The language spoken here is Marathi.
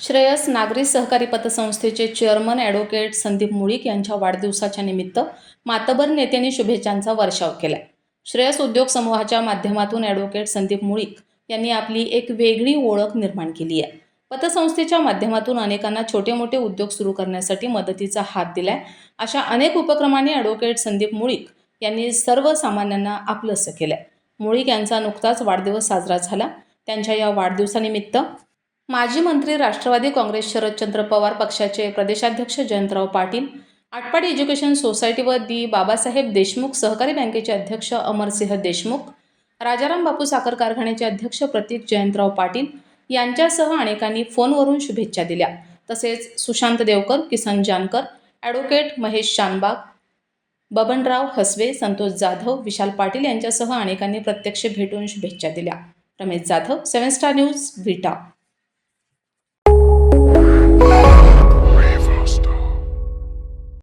श्रेयस नागरी सहकारी पतसंस्थेचे चेअरमन ॲडव्होकेट संदीप मुळीक यांच्या वाढदिवसाच्या निमित्त मातबर नेत्यांनी शुभेच्छांचा वर्षाव केला श्रेयस उद्योग समूहाच्या माध्यमातून ॲडव्होकेट संदीप मुळीक यांनी आपली एक वेगळी ओळख निर्माण केली आहे पतसंस्थेच्या माध्यमातून अनेकांना छोटे मोठे उद्योग सुरू करण्यासाठी मदतीचा हात दिलाय. अशा अनेक उपक्रमांनी ॲडव्होकेट संदीप मुळीक यांनी सर्वसामान्यांना आपलंसं केलंय. मुळीक यांचा नुकताच वाढदिवस साजरा झाला. त्यांच्या या वाढदिवसानिमित्त माजी मंत्री राष्ट्रवादी काँग्रेस शरदचंद्र पवार पक्षाचे प्रदेशाध्यक्ष जयंतराव पाटील आटपाडी एज्युकेशन सोसायटी व दी बाबासाहेब देशमुख सहकारी बँकेचे अध्यक्ष अमरसिंह देशमुख राजाराम बापू साखर कारखान्याचे अध्यक्ष प्रतीक जयंतराव पाटील यांच्यासह अनेकांनी फोनवरून शुभेच्छा दिल्या. तसेच सुशांत देवकर किसन जानकर ॲडव्होकेट महेश शानबाग बबनराव हसवे संतोष जाधव विशाल पाटील यांच्यासह अनेकांनी प्रत्यक्ष भेटून शुभेच्छा दिल्या. Ramesh Jadhav seven star news Vita